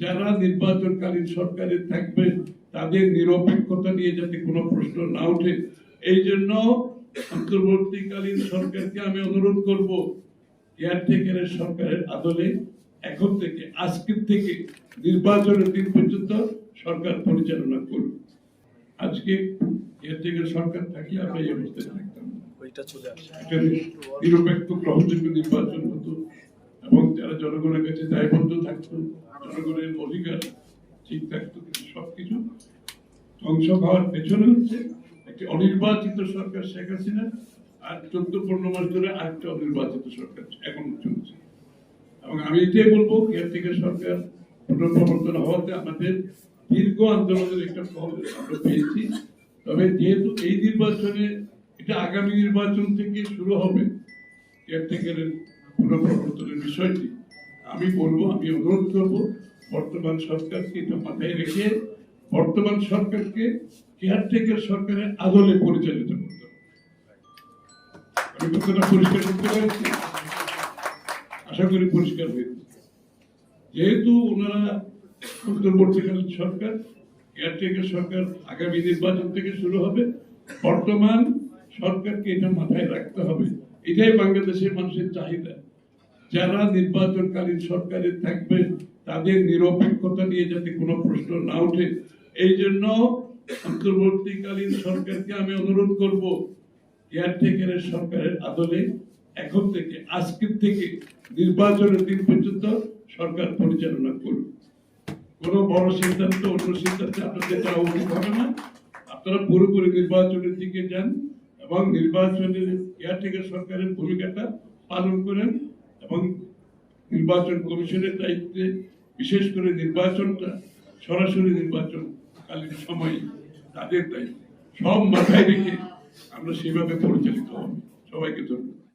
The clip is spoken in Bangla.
যারা নির্বাচনকালীন সরকারে থাকবে তাদের নিরপেক্ষতা নিয়ে যাতে কোনো প্রশ্ন না ওঠে এই জন্য অন্তর্বর্তীকালীন সরকারকে আমি অনুরোধ করব কেয়ারটেকারের সরকারের আদলে এখন থেকে আজকের থেকে নির্বাচনের দিন পর্যন্ত সরকার পরিচালনা করুন। আজকে কেয়ারটেকার সরকার থাকলে আমরা এই অবস্থায় থাকতাম। নিরপেক্ষ গ্রহণযোগ্য নির্বাচন হতো। এবং যারা জনগণের কাছে দায়বদ্ধ থাকতো, জনগণের অধিকার, ঠিক থাকতো, কিন্তু সবকিছু ধ্বংস হওয়ার পেছনে হচ্ছে একটি অনির্বাচিত সরকার শেখ হাসিনা আর চোদ্দ পনেরো মাস ধরে আরেকটা অনির্বাচিত সরকার এখন চলছে। এবং আমি এটাই বলব কেয়ারটেকার সরকার পুনঃপ্রবর্তন হওয়াতে আমাদের দীর্ঘ আন্দোলনের একটা ফল আমরা পেয়েছি। তবে যেহেতু এই নির্বাচনে, এটা আগামী নির্বাচন থেকে শুরু হবে কেয়ারটেকারের পুনঃপ্রবর্তনের বিষয়টি, আমি বলব, আমি অনুরোধ করব, বর্তমান সরকারকে এটা মাথায় রেখে বর্তমান সরকারকে কেয়ারটেকার সরকারের আদলে পরিচালিত করতে আমি কথাটা পরিষ্কার করতে পারছি? আশা করি পরিষ্কার হয়েছে। যেহেতু ওনারা অন্তর্বর্তীকালীন সরকার কেয়ারটেকার সরকার আগামী নির্বাচন থেকে শুরু হবে, বর্তমান সরকারকে এটা মাথায় রাখতে হবে। এটাই বাংলাদেশের মানুষের চাহিদা। যারা নির্বাচনকালীন সরকারে থাকবে, তাদের নিরপেক্ষতা নিয়ে যাতে কোনো প্রশ্ন না ওঠে, এই জন্য অন্তর্বর্তীকালীন সরকারকে আমি অনুরোধ করব কেয়ারটেকারের সরকারের আদলে, এখন থেকে, আজকের থেকে, নির্বাচনের দিন পর্যন্ত সরকার পরিচালনা করুন। কোনো বড় সিদ্ধান্ত, অন্য সিদ্ধান্তে আপনাদের যাওয়া উচিত হবে না। আপনারা পুরোপুরি নির্বাচনের দিকে যান। এবং নির্বাচনের কেয়ারটেকার সরকারের ভূমিকাটা পালন করেন এবং নির্বাচন কমিশনের দায়িত্বে বিশেষ করে নির্বাচনটা সরাসরি নির্বাচন কালীন সময় তাদের দায়িত্ব। সব মাথায় রেখে আমরা সেভাবে পরিচালিত হব। সবাইকে ধন্যবাদ।